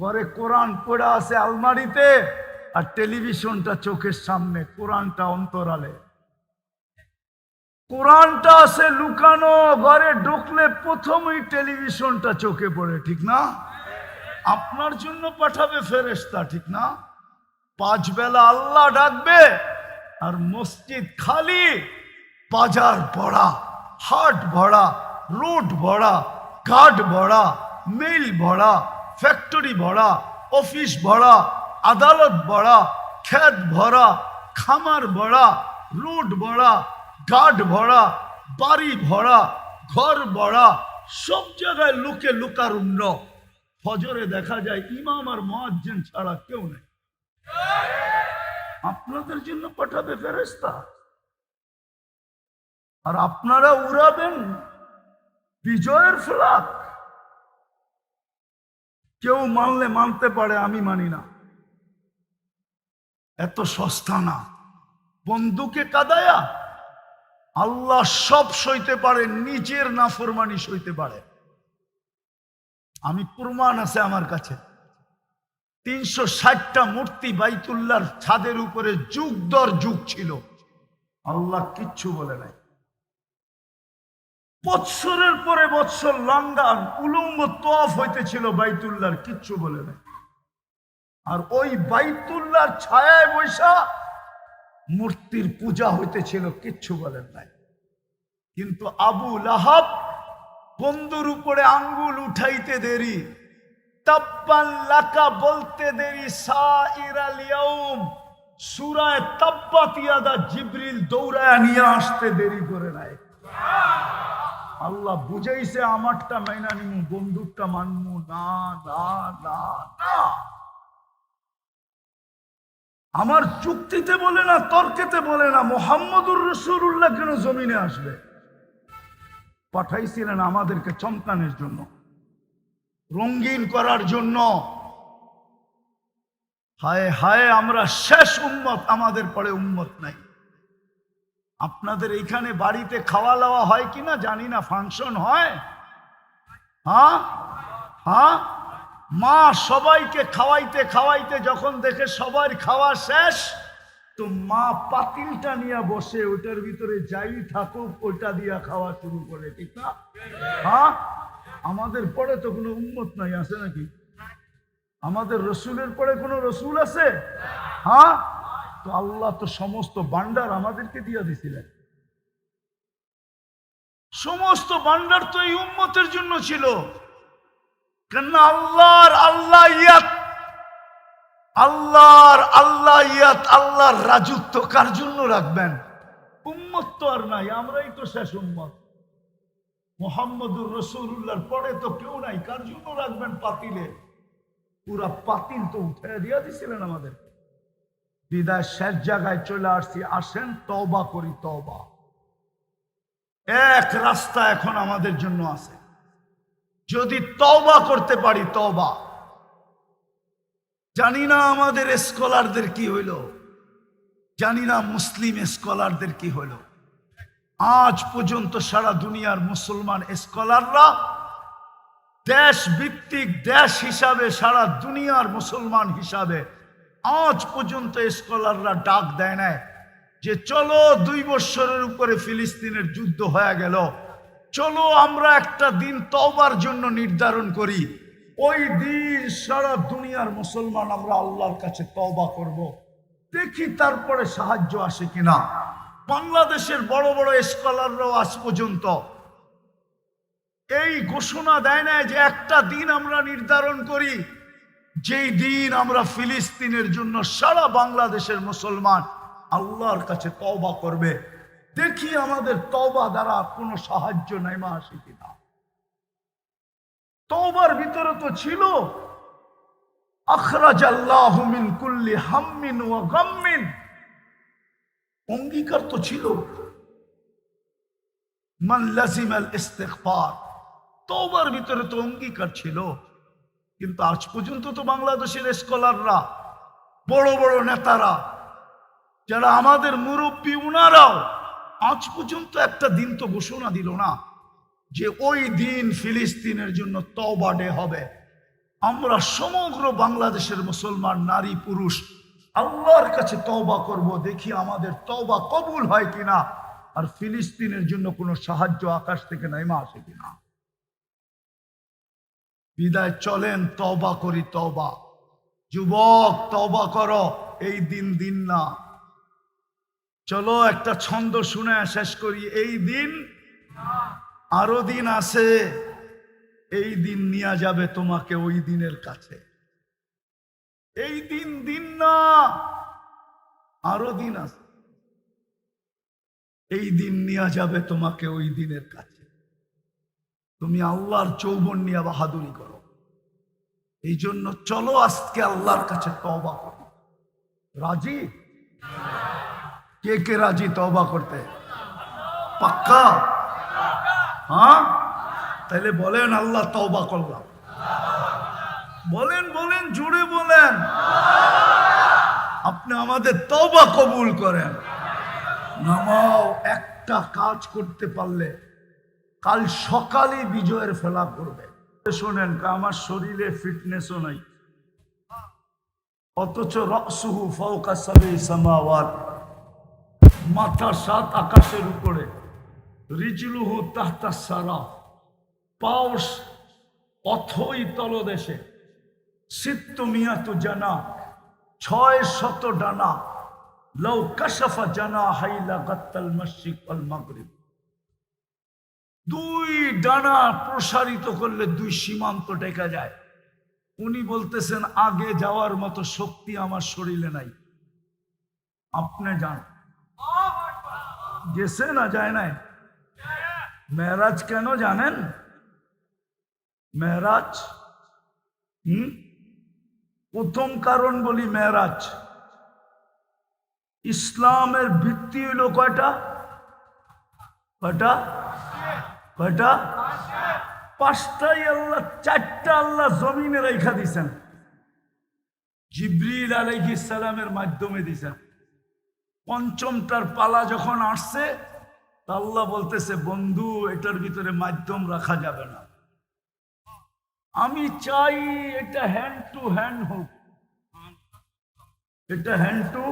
ঘরে কোরআন পড়ে আছে আলমারিতে আর টেলিভিশনটা চোখের সামনে, কোরআনটা অন্তরালে। কোরআনটা আছে লুকানো, ঘরে ঢুকলে প্রথমই টেলিভিশনটা চোখে পড়ে, ঠিক না? আপনার জন্য পাঠাবে ফেরেশতা, ঠিক না? পাঁচ বেলা আল্লাহ ডাকবে আর মসজিদ খালি, বাজার ভরা, হাট ভরা রোড ভরা, ঘাট ভরা, মিল ভরা ফ্যাক্টরি ভরা অফিস ভরা, আদালত ভরা, ক্ষেত ভরা, খামার ভরা, রোড ভরা, ঘাট ভরা, বাড়ি ভরা, ঘর ভরা, সব জায়গায় লোকে লুকারুণ্য। ফজরে দেখা যায় ইমাম আর মহাজ্জেন ছাড়া কেউ নেই। আপনাদের জন্য পাঠাবে ফেরেস্তা আর আপনারা উড়াবেন বিজয়ের ফ্লাগ কেউ মানলে মানতে পারে, আমি মানি না। এত সস্তা না। বন্ধুকে কাদায়া আল্লাহ সব সইতে পারে, নিজের নাফরমানি সইতে পারে। আমি প্রমাণ আছে আমার কাছে। তিনশো ষাটটা মূর্তি বাইতুল্লাহর ছাদের উপরে যুগ দর যুগ ছিল। আল্লাহ কিচ্ছু বলে নাই। বৎসরের পরে বৎসর লঙ্গান উলঙ্গ তোয়াফ হইতেছিল বাইতুল্লাহর, কিচ্ছু বলে নাই। আর ওই বাইতুল্লাহর ছায়ায় বৈশা মূর্তির পূজা হইতেছিল, কিচ্ছু বলেন নাই। কিন্তু আবু লাহাব বন্ধুর উপরে আঙ্গুল উঠাইতে দেরি লাকা বলতে দেরি সূরায়ে তাব্বাত ইয়াদা জিবরিল দৌড়ায় নিয়ে আসতে দেরি করে নাই। আল্লাহ বুঝাইছে, আমারটা মাইনা নিমু বন্দুকটা মানমু। না না না না। আমার চুক্তিতে বলে না, তর্কেতে বলে না, মোহাম্মদুর রসুল্লাহ কেন জমিনে আসবে? পাঠাইছিলেন আমাদেরকে চমকানোর জন্য রঙ্গিন করার জন্য। হায় হায়, আমরা শেষ উম্মত, আমাদের পরে উম্মত নাই। আপনাদের এইখানে বাড়িতে খাওয়া দাওয়া হয় কি না জানি না ফাংশন হয়? হ্যাঁ? হ্যাঁ? মা সবাইকে খাওয়াইতে খাওয়াইতে যখন দেখে সবার খাওয়া শেষ, তো মা পাতিলটা নিয়ে বসে ওটার ভিতরে যাই থাকুক ওটা দিয়া খাওয়া শুরু করে, ঠিক না? হ্যাঁ? আমাদের পরে তো কোনো উন্মত নাই, আছে নাকি? আমাদের রসুলের পরে কোনো রসুল আছে? হ্যাঁ? তো আল্লাহ তো সমস্ত বান্ডার আমাদেরকে দিয়ে দিছিলেন। সমস্ত বান্ডার তো এই উম্মতের জন্য ছিল। কেন আল্লাহর আল্লাহ ইয়াত আল্লাহর আল্লাহ ইয়াত আল্লাহর রাজত্ব কার জন্য রাখবেন? উম্মত তো আর নাই, আমরাই তো শেষ উম্মত। মোহাম্মদুর রসুল্লাহর পরে তো কেউ নাই, কার জন্য রাখবেন পাতিলে? পুরা পাতিল তো উঠে দিয়া দিছিলেন আমাদের বিদায় শেষ জায়গায় চলে আসছি। আসেন, তওবা করি, তওবা। এক রাস্তা এখন আমাদের জন্য আছে। যদি তওবা করতে পারি, তওবা। জানি না আমাদের স্কলারদের কি হইল। জানি না মুসলিম স্কলারদের কি হইল। আজ পর্যন্ত সারা দুনিয়ার মুসলমান স্কলাররা দেশ ভিত্তিক দেশ হিসাবে সারা দুনিয়ার মুসলমান হিসাবে আজ পর্যন্ত স্কলাররা ডাক দেয় না যে চলো দুই বৎসরের উপরে ফিলিস্তিনের যুদ্ধ হয়ে গেল। চলো আমরা একটা দিন তবার জন্য নির্ধারণ করি। ওই দিন সারা দুনিয়ার মুসলমান আমরা আল্লাহর কাছে তওবা করব। দেখি তারপরে সাহায্য আসে কিনা। বাংলাদেশের বড় বড় স্কলাররাও আজ পর্যন্ত এই ঘোষণা দেয় না যে একটা দিন আমরা নির্ধারণ করি। যেই দিন আমরা ফিলিস্তিনের জন্য সারা বাংলাদেশের মুসলমান আল্লাহর কাছে তওবা করবে, দেখি আমাদের তওবা দ্বারা কোনো সাহায্য নেমা আসে কিনা। তওবার ভিতরে তো ছিল আখরাজ আল্লাহ মিন কুল্লি হাম্মিন ওয়া গাম্মিন। অঙ্গীকার তো ছিল। মান লাজিম আল ইস্তেগফার। তওবার ভিতরে তো অঙ্গীকার ছিল। কিন্তু আজ পর্যন্ত তো বাংলাদেশের স্কলাররা বড় বড় নেতারা, যারা আমাদের মুরব্বী উনারাও আজ পর্যন্ত একটা দিন তো ঘোষণা দিল না যে ওই দিন ফিলিস্তিনের জন্য তওবা ডে হবে। আমরা সমগ্র বাংলাদেশের মুসলমান নারী পুরুষ আল্লাহর কাছে তওবা করব, দেখি আমাদের তওবা কবুল হয় কিনা, আর ফিলিস্তিনের জন্য কোনো সাহায্য আকাশ থেকে নেমে আসে কিনা। বিদায় চলেন, তওবা করি, তওবা। যুবক, তওবা করো, এই দিন দিন না। চলো, একটা ছন্দ শুনে শেষ করি, এই দিন আরও দিন আছে, এই দিন নিয়ে যাবে তোমাকে ওই দিনের কাছে। এই দিন দিন না, আরও দিন আছে, এই দিন নিয়ে যাবে তোমাকে ওই দিনের কাছে। তুমি আল্লাহর চৌবন নিয়ে বাহাদুরি করো। এই জন্য চলো আজকে আল্লাহর কাছে তওবা করো। রাজি? কে কে রাজি তওবা করতে? পাক্কা? হ্যাঁ? তাহলে বলেন, আল্লাহ তওবা করলাম। বলেন বলেন, জুড়ে বলেন। আপনি আমাদের তবা কবুল করেন। নামাও, একটা কাজ করতে পারলে কাল সকালে বিজয়ের ফেলা করবে শোনেন আমার শরীরে ফিটনেসও নাই। অথচ রসুহু ফৌকা সাবি মাথা সাত আকাশের উপরে। রিজলুহু তাহতা সারা। পাউস অথই তলদেশে। সিত্ত মিয়াতু জানা। ছয় শত ডানা। লৌ কাশাফা জানা হাইলা গাত্তাল মশিক অল মাগরিব। দুই ডানা প্রসারিত করলে দুই সীমান্ত টেকা যায়। উনি বলতেছেন, আগে যাওয়ার মতো শক্তি আমার শরীরে নাই। আপনি যান। গেছে না যায় নাই? মেরাজ কেন জানেন? মেরাজ? হুম? প্রথম কারণ বলি মেরাজ। ইসলামের ভিত্তি হইল কয়টা? কয়টা? কয়টা? পাঁচটাই আল্লাহ, চারটা আল্লাহ জমিনে রেখা দিছেন। জিব্রিল সালামের মাধ্যমে দিছেন। পঞ্চমটার পালা যখন আসছে আল্লাহ বলতেছে, বন্ধু, এটার ভিতরে মাধ্যম রাখা যাবে না। আমি চাই এটা হ্যান্ড টু হ্যান্ড হোক। এটা হ্যান্ড টু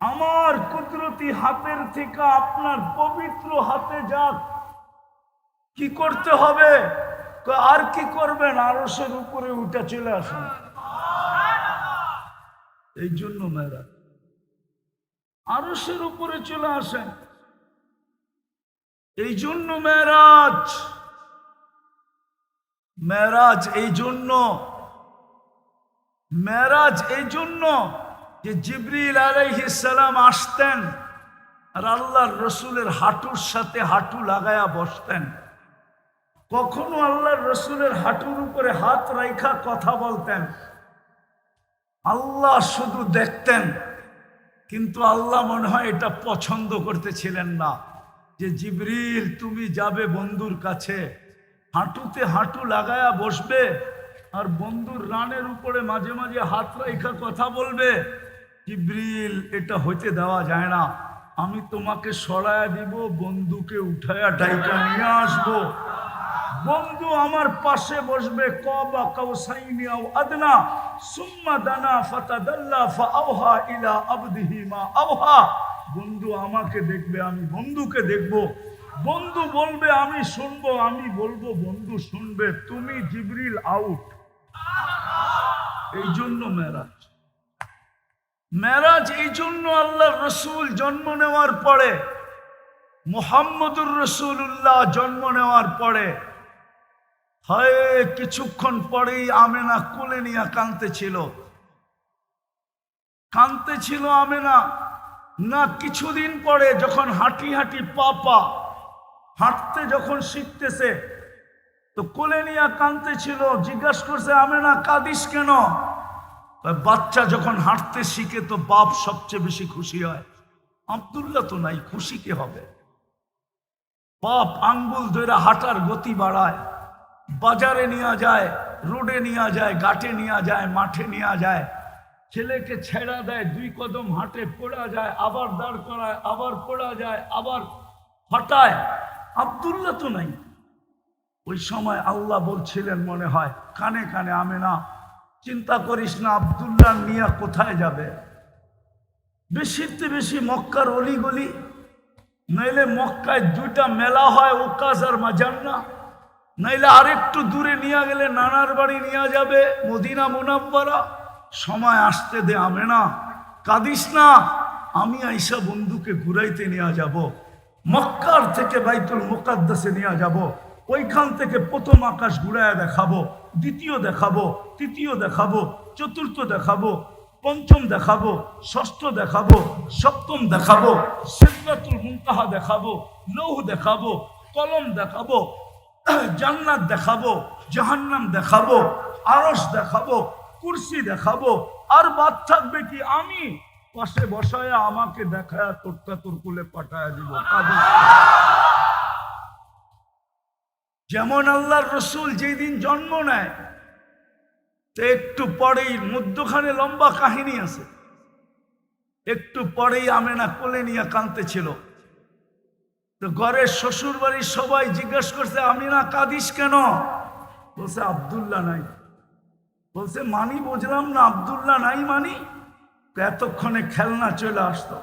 আমার কুদরতি হাতের থেকে আপনার পবিত্র হাতে যাক। কি করতে হবে? আর কি করবেন? আরসের উপরে উঠে চলে আসেন। এই জন্য মেয়েরা আরসের উপরে চলে আসেন। এই জন্য মেয়েরাজ মেরাজ এই জন্য মেরাজ এই জন্য যে জিবরিল আলাইহিসালাম আসতেন আর আল্লাহর রসুলের হাঁটুর সাথে হাঁটু লাগায়া বসতেন। কখনো আল্লাহর রসুলের হাঁটুর উপরে হাত রাইখা কথা বলতেন। আল্লাহ শুধু দেখতেন, কিন্তু আল্লাহ মনে হয় এটা পছন্দ করতেছিলেন না যে, জিবরিল, তুমি যাবে বন্ধুর কাছে। হাঁটুতে হাঁটু লাগায়া বসবে আর বন্ধুর রানের উপরে মাঝে মাঝে হাত রাইখা কথা বলবে। জিব্রিল, এটা হইতে দেওয়া যায় না। আমি তোমাকে সরায়া দিব, বন্ধুকে উঠায়া ডাইকা নিয়ে আসব। বন্ধু আমার পাশে বসবে আদনা, সুম্মা দানা ইলা আবদিহি মা বন্ধু আমাকে দেখবে, আমি বন্ধুকে দেখব। বন্ধু বলবে, আমি শুনব, আমি বলব, বন্ধু শুনবে, তুমি জিবরিল আউট। এই জন্য মেরাজ। মেরাজ এই জন্য আল্লাহ রসুল জন্ম নেওয়ার পরে, মোহাম্মদুর রসুল্লাহ জন্ম নেওয়ার পরে হয়, কিছুক্ষণ পরেই আমেনা কোলে নিয়ে কানতে ছিল কানতে ছিল আমেনা। না, কিছুদিন পরে যখন হাঁটি হাঁটি পা পা হাঁটতে যখন শিখতেছে, তো কোলে নিয়ে কানতে ছিল জিজ্ঞাসা করছে, আমেনা, কাঁদিস কেন? বাচ্চা যখন হাঁটতে শিখে তো বাপ সবচেয়ে বেশি খুশি হয়। আবদুল্লাহ তো নাই, খুশি কে হবে? বাপ আঙ্গুল ধরে হাঁটার গতি বাড়ায়। বাজারে নিয়ে যায়, রোডে নিয়ে যায় গাটে নিয়ে যায়, মাঠে নিয়ে যায়। ছেলেকে ছেড়া দেয়, দুই কদম হাঁটে পড়া যায়, আবার দাঁড় করায়, আবার পড়া যায়, আবার হটায় আবদুল্লাহ তো নাই। ওই সময় আল্লাহ বলছিলেন মনে হয়, কানে কানে আমি না চিন্তা করিস না আবদুল্লাহ মিয়া কোথায় যাবে? বেশিতে বেশি মক্কার অলিগলি, নইলে মক্কায় দুইটা মেলা হয়, ওকাজ আর মাজান্না। নাইলে আরেকটু দূরে নিয়ে গেলে নানার বাড়ি নিয়ে যাবে মদিনা মুনাব্বারা। সময় আসতে দে আমে না। কাঁদিস না। আমি আইসা বন্ধুকে ঘুরাইতে নিয়ে যাব। মক্কার থেকে বাইতুল মোকাদ্দাসে নিয়ে যাব। ওইখান থেকে প্রথম আকাশ ঘুরায় দেখাবো, দ্বিতীয় দেখাবো, তৃতীয় দেখাবো, চতুর্থ দেখাবো, পঞ্চম দেখাবো, ষষ্ঠ দেখাবো, সপ্তম দেখাবো সিদ্ধাতুল মুনতাহা দেখাবো লৌহ দেখাবো, কলম দেখাবো জান্নাত দেখাবো, জাহান্নাম দেখাবো আরস দেখাবো, কুরসি দেখাবো, আর বাদ থাকবে কি আমি? পাশে বসায় আমাকে দেখায় তোরটা তোর কুলে পাঠায় দিব। যেমন আল্লাহর রসুল যেদিন জন্ম নেয়, তো একটু পরেই মধ্যখানে লম্বা কাহিনী আছে। একটু পরেই আমেনা কোলে নিয়ে কাঁদতেছিল। তো ঘরের শ্বশুর বাড়ির সবাই জিজ্ঞেস করছে, আমি না কাঁদিস কেন? বলছে, আবদুল্লাহ নাই। বলছে, মানি বুঝলাম না, আবদুল্লাহ নাই মানি? এতক্ষণে খেলনা চলে আসতো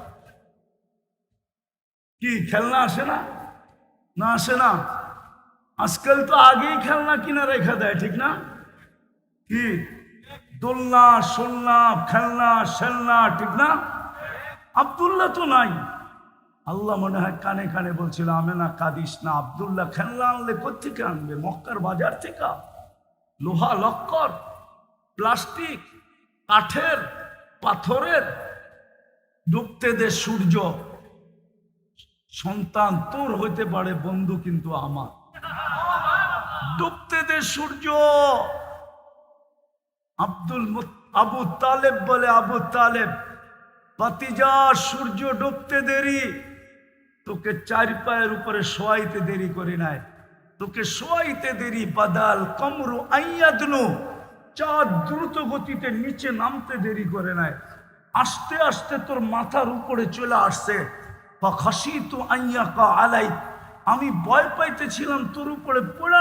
কি, খেলনা আসে না? না আসে না। আজকাল তো আগেই খেলনা কিনা রেখে দেয়, ঠিক না? কি? দোলনা সোলনা খেলনা সেলনা ঠিক না? আবদুল্লাহ তো নাই। আল্লাহ মনে হয় কানে কানে বলছিল আমে না কাদিস না, আবদুল্লাহ খেলনা আনলে কোথেকে আনবে? মক্কার বাজার থেকে? লোহা লক্কর, প্লাস্টিক, কাঠের, পাথরের? ডুবতে দে সূর্য। সন্তান তোর হইতে পারে, বন্ধু কিন্তু আমার। ডুবতে দে সূর্য। আব্দুল আবু তালেব বলে, আবু তালেব পাতিজা সূর্য ডুবতে দেরি। তোকে চার পায়ের উপরে শোয়াইতে দেরি করে নাই। তোকে শোয়াইতে দেরি, বাদাল, কমরু, আইয়াদনু, চাঁদ দ্রুত গতিতে নিচে নামতে দেরি করে নাই। আস্তে আস্তে তোর মাথার উপরে চলে আসছে। বা খাসি তো আইয়া কা আলাই আমি ভয় পাইতেছিলাম তোর উপরে পড়া